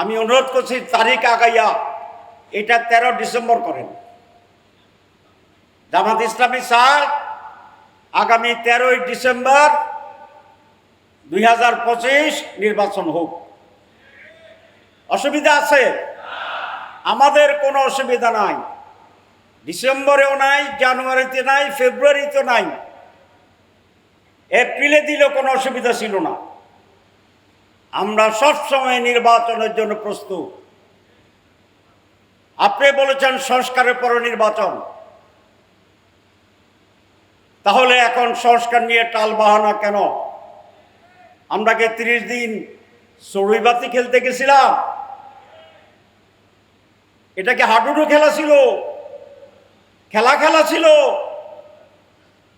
আমি অনুরোধ করছি, তারিখ আগাইয়া, এটা তেরো ডিসেম্বর করেন। জামাত ইসলামী স্যার, আগামী তেরোই ডিসেম্বর দুই হাজার পঁচিশ নির্বাচন হোক। অসুবিধা আছে? আমাদের কোনো অসুবিধা নাই। ডিসেম্বরেও নাই, জানুয়ারিতে নাই ফেব্রুয়ারিতে নাই। এপ্রিলে দিলেও কোনো অসুবিধা ছিল না। আমরা সবসময় নির্বাচনের জন্য প্রস্তুত। আপনি বলেছেন সংস্কারের পর নির্বাচন। তাহলে এখন সংস্কার নিয়ে টাল বাহানা কেন? আমরা কি তিরিশ দিন চড়ুইবাতি খেলতে গেছিলাম? এটা কি হাডুডু খেলা ছিল? খেলা খেলা ছিল?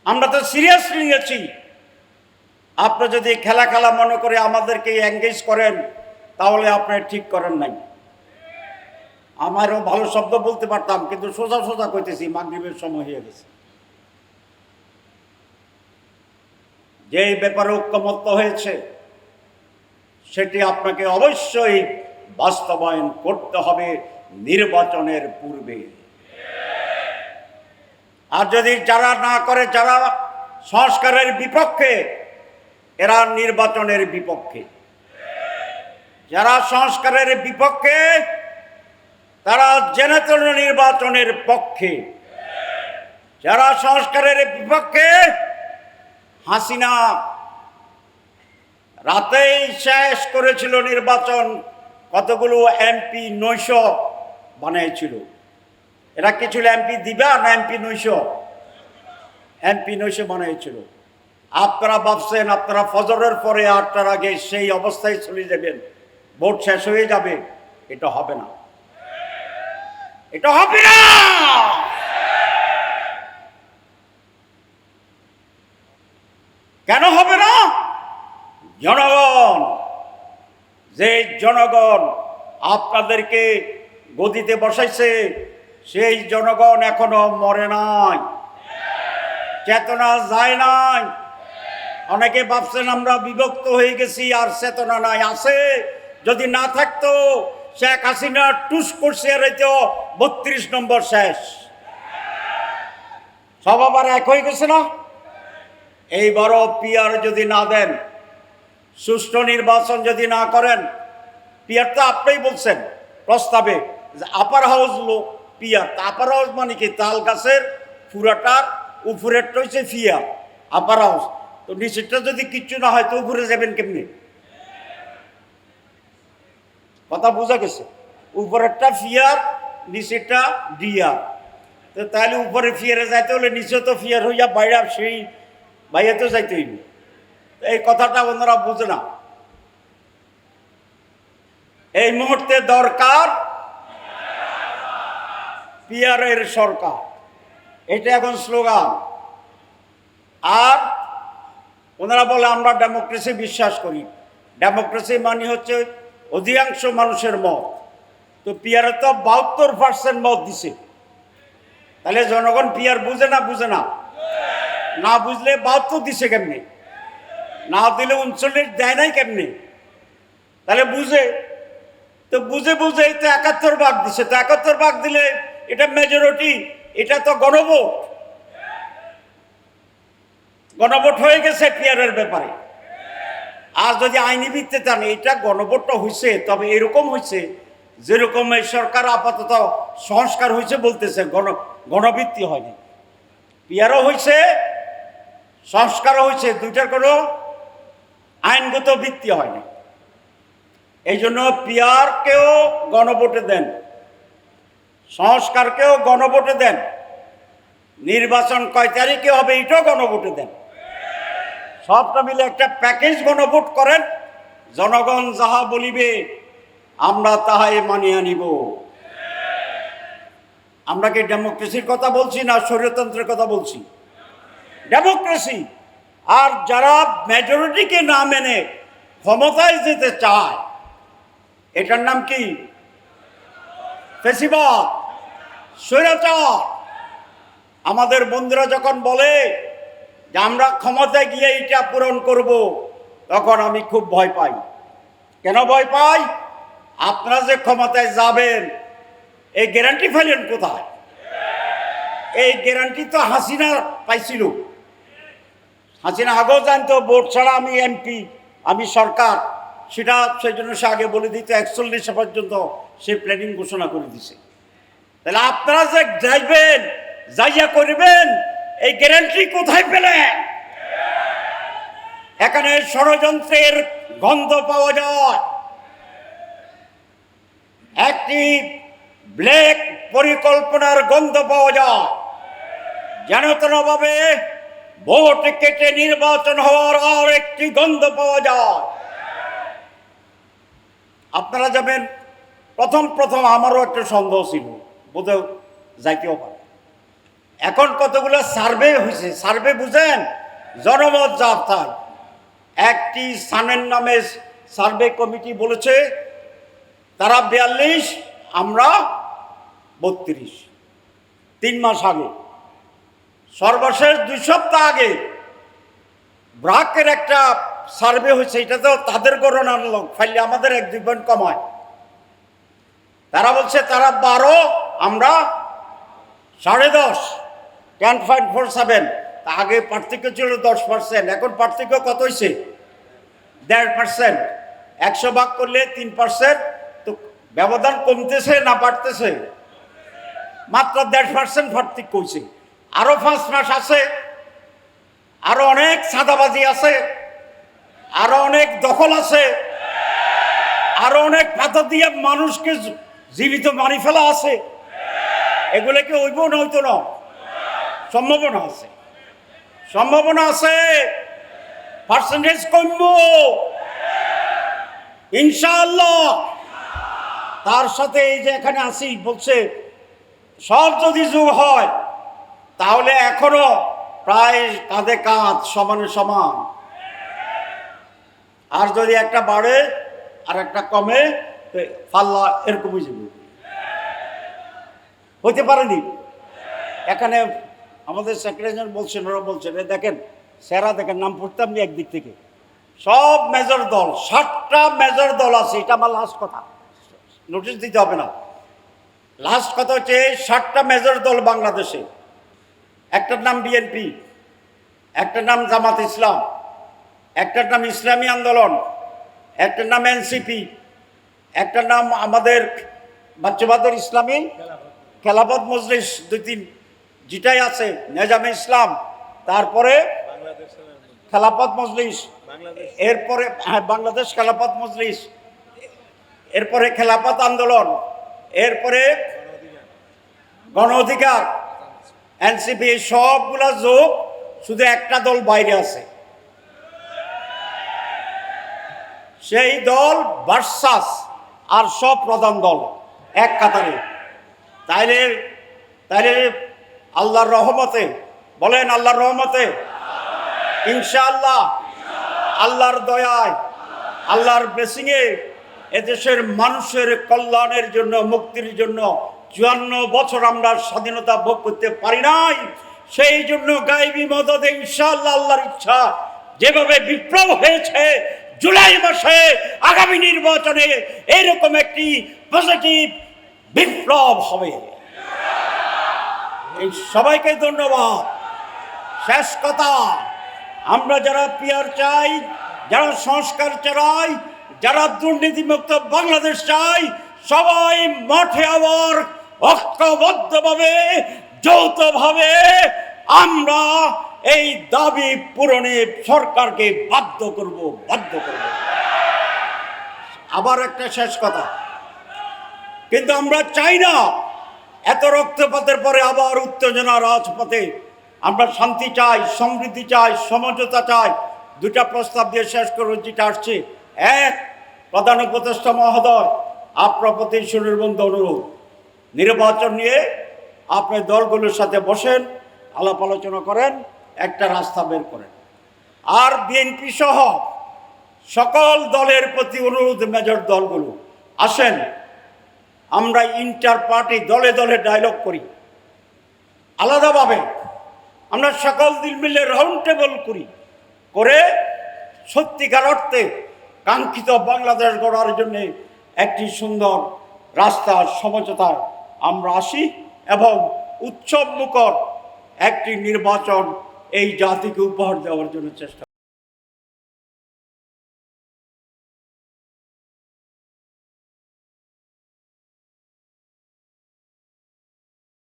আমরা তো সিরিয়াসলি নিয়েছি। আপনি যদি খেলা খেলা মনে করে আমাদেরকে এঙ্গেজ করেন, তাহলে আপনি ঠিক করেন নাই। আমারও ভালো শব্দ বলতে পারতাম, কিন্তু সোজা সোজা কইতেছি, মাগরীবের সময় হয়ে গেছে। যে ব্যাপারে ঐক্যমত্য হয়েছে, সেটি আপনাকে অবশ্যই বাস্তবায়ন করতে হবে নির্বাচনের পূর্বে। আর যদি যারা না করে, যারা সংস্কারের বিপক্ষে এরা নির্বাচনের বিপক্ষে। যারা সংস্কারের বিপক্ষে, তারা জেনে তেনে নির্বাচনের পক্ষে। যারা সংস্কারের বিপক্ষে, হাসিনা রাতেই শেষ করেছিল নির্বাচন, কতগুলো এমপি নৈশ বানিয়েছিল। এরা কি ছিল এমপি দিবা না এমপি নৈশ? এমপি নৈশ বানিয়েছিল। আপনারা ভাবছেন আপনারা ফজরের পরে আটটার আগে সেই অবস্থায় চলে যাবেন, ভোট শেষ হয়ে যাবে, এটা হবে না। এটা হবে না! কেন হবে না? জনগণ, যে জনগণ আপনাদেরকে গদিতে বসাইছে, সেই জনগণ এখনও মরে নাই। চেতনা যায় নাই। অনেকে ভাবছেন আমরা বিভক্ত হয়ে গেছি, আর চেতনা নাই, আছে। যদি না থাকতো, শেখ হাসিনা টুস করছে রইতো বত্রিশ নম্বর শেষ। সব আবার এক হয়ে গেছে না? এইবারও পিয়ার যদি না দেন, সুষ্ঠু নির্বাচন যদি না করেন, পিয়ার তো আপনিই বলছেন প্রস্তাবে আপার হাউস লো পিয়ার। তা আপার হাউস মানে কি? তাল গাছের ফুরাটার উপরেরটা হচ্ছে ফিয়ার আপার হাউস তো নিচেরটা যদি কিচ্ছু না হয় তো উপরে যাবেন কেমনি? কথা বোঝা গেছে? উপরেরটা ফিয়ার নিচেরটা ডিয়ার তো তাহলে উপরে ফিয়ারে যাইতে হলে নিচে তো ফিয়ার হইয়া বাইরে সেই বাইরে তো যাইতে হইবে। এই কথাটা ওনারা বুঝে না। এই মুহূর্তে দরকার পিয়ারের সরকার। এটা এখন স্লোগান। আর ওনারা বলে, আমরা ডেমোক্রেসি বিশ্বাস করি। ডেমোক্রেসি মানে হচ্ছে অধিকাংশ মানুষের মত। তো পিয়ারে তো বাহাত্তর পার্সেন্ট মত দিছে। তাহলে জনগণ পিয়ার বুঝে না বুঝে না? না বুঝলে বাহাত্তর দিছে কেমনি? না দিলে উনচল্লিশ দেয় নাই কেমনি? তাহলে বুঝে। তো বুঝে বুঝে তো একাত্তর ভাগ দিছে। তো একাত্তর ভাগ দিলে এটা মেজরিটি এটা তো গণভোট। গণভোট হয়ে গেছে পিয়ারের ব্যাপারে। আর যদি আইনি ভিত্তিতে চান এটা গণভোটটা হয়েছে তবে এরকম হয়েছে যেরকম এই সরকার আপাতত সংস্কার হয়েছে বলতেছে, গণ, গণভিত্তি হয়নি। পিয়ারও হয়েছে সংস্কারও হয়েছে দুইটার কোনো আইনগত ভিত্তি হয়নি। এই জন্য পিয়ারকেও গণভোটে দেন, সংস্কারকেও গণভোটে দেন, নির্বাচন কয় তারিখে হবে এটাও গণভোটে দেন। সবটা মিলে একটা প্যাকেজ গণভোট করেন। জনগণ যাহা বলিবে, আমরা তাহাই মানিয়ে নিব। আমরা কি ডেমোক্রেসির কথা বলছি না স্বৈরতন্ত্রের কথা বলছি? ডেমোক্রেসি! আর যারা মেজরিটিকে না মেনে ক্ষমতায় যেতে চায়, এটার নাম কি? ফেসিবাদ! স্বৈরাচার! আমাদের বন্ধুরা যখন বলে যে আমরা ক্ষমতায় গিয়ে এটা পূরণ করব, তখন আমি খুব ভয় পাই। কেন ভয় পাই? আপনারা যে ক্ষমতায় যাবেন, এই গ্যারান্টি ফেলেন কোথায়? এই গ্যারান্টি তো হাসিনা পাইছিল। হাসিনা আগেও জানতো, ভোট ছাড়া আমি এমপি আমি সরকার। সেটা, সেই জন্য সে আগে বলে দিত, একচল্লিশে পর্যন্ত সে প্ল্যানিং ঘোষণা করে দিছে। তাহলে আপনারা যে যাইবেন, যাইয়া করবেন এই গ্যারান্টি কোথায় পেলে? এখানে ষড়যন্ত্রের গন্ধ পাওয়া যায়। একটি ব্ল্যাক পরিকল্পনার গন্ধ পাওয়া যায়। যেন তেনভাবে ভোট কেটে নির্বাচন হওয়ার আর একটি গন্ধ পাওয়া যায়। আপনারা যাবেন, প্রথম প্রথম আমারও একটা সন্দেহ ছিল, বোধহয় যাইতেও পারে। এখন কতগুলো সার্ভে হয়েছে? সার্ভে বুঝেন? জনমত যাত্রার একটি সানের নামে সার্ভে কমিটি বলেছে, তারা বিয়াল্লিশ, আমরা বত্রিশ। তিন মাস আগে। সর্বশেষ দুই সপ্তাহ আগে ব্রাকের একটা সার্ভে হয়েছে, এটা তো তাদের গণনার লোক, ফাইলে আমাদের এক দুই পয়েন্ট কমায় তারা বলছে, তারা বারো, আমরা সাড়ে দশ। টেন পয়েন্ট ফোর সেভেন আগে পার্থক্য ছিল দশ পার্সেন্ট এখন পার্থক্য কত হয়েছে দেড় পার্সেন্ট একশো ভাগ করলে তিন পার্সেন্ট তো ব্যবধান কমতেছে না বাড়তেছে? মাত্র দেড় পার্সেন্ট পার্থক্য হয়েছে আরও পাঁচ মাস আছে। আরও অনেক সাদাবাজি আছে। আরও অনেক দখল আছে। আরও অনেক পাথর দিয়ে মানুষকে জীবিত মারি ফেলা আছে। এগুলোকে হইব না হইতো না সম্ভাবনা আছে। সম্ভাবনা আছে পার্সেন্টেজ কমব। ইনশাআল্লাহ। তার সাথে এই যে এখানে আসি, বলছে, সব যদি যুগ হয়, তাহলে এখনও প্রায় কাঁধে কাঁধ সমানে সমান। আর যদি একটা বাড়ে, আর একটা কমে পাল্লা এরকমই যাবে হইতে পারেনি এখানে আমাদের সেক্রেটারি বলছেন, ওরা বলছেন, "এ দেখেন স্যারা দেখেন, নাম পড়তাম একদিক থেকে। সব মেজর দল ষাটটা মেজর দল আছে, এটা আমার লাস্ট কথা। নোটিশ দিতে হবে না। লাস্ট কথা হচ্ছে ষাটটা মেজর দল বাংলাদেশে। একটার নাম বিএনপি একটার নাম জামাত ইসলাম, একটার নাম ইসলামী আন্দোলন, একটার নাম এনসিপি একটার নাম আমাদের বাচ্চাবাদের ইসলামী খেলাফত মজলিস, দুই তিন যেটাই আছে, নেজামে ইসলাম, তারপরে খেলাফত মজলিস, এরপরে হ্যাঁ বাংলাদেশ খেলাফত মজলিস, এরপরে খেলাফত আন্দোলন, এরপরে গণ অধিকার, এনসিপি সবগুলা যোগ শুধু একটা দল বাইরে আছে। সেই দল ভার্সাস আর সব প্রধান দল, এক কাতারে। তাইলে তাইলে আল্লাহর রহমতে, বলেন আল্লাহর রহমতে। ইনশাআল্লাহ, আল্লাহর দয়ায়, আল্লাহর ব্লেসিংয়ে এদেশের মানুষের কল্যাণের জন্য, মুক্তির জন্য চুয়ান্ন বছর আমরা স্বাধীনতা ভোগ করতে পারি নাই। সেই জন্য গাইবি মদদে ইনশাআল্লাহ আল্লাহর ইচ্ছা, যেভাবে বিপ্লব হয়েছে, জুলাই মাসে আগামী নির্বাচনে এরকম একটি পজিটিভ বিপ্লব হবে। এই সবাইকে ধন্যবাদ। শেষ কথা, আমরা যারা পিয়ার চাই, যারা সংস্কার চাই, যারা দুর্নীতিমুক্ত বাংলাদেশ চাই, সবাই মাঠে আবার ঐক্যবদ্ধভাবে, যৌথভাবে আমরা এই দাবি পূরণে সরকারকে বাধ্য করব বাধ্য করব। আবার একটা শেষ কথা, কিন্তু আমরা চাই না এত রক্তপাতের পরে আবার উত্তেজনা রাজপথে। আমরা শান্তি চাই, সমৃদ্ধি চাই, সমঝোতা চাই। দুটা প্রস্তাব দিয়ে শেষ করব যেটা আসছে। এক, প্রধান উপদেষ্টা মহোদয়, আপনার প্রতি সুনির্বন্ধ অনুরোধ। নির্বাচন নিয়ে আপনি দলগুলোর সাথে বসেন, আলাপ আলোচনা করেন, একটা রাস্তা বের করেন। আর বিএনপি সহ সকল দলের প্রতি অনুরোধ, মেজর দলগুলো। আসেন আমরা ইন্টার পার্টি দলে দলে ডায়লগ করি। আলাদাভাবে আমরা সকল দিন মিলে রাউন্ড টেবল করি। করে সত্যিকার অর্থে কাঙ্ক্ষিত বাংলাদেশ গড়ার জন্য একটি সুন্দর রাস্তার সমঝোতায় আমরা আসি এবং উৎসব মুখর একটি নির্বাচন এই জাতিকে উপহার দেওয়ার জন্য চেষ্টা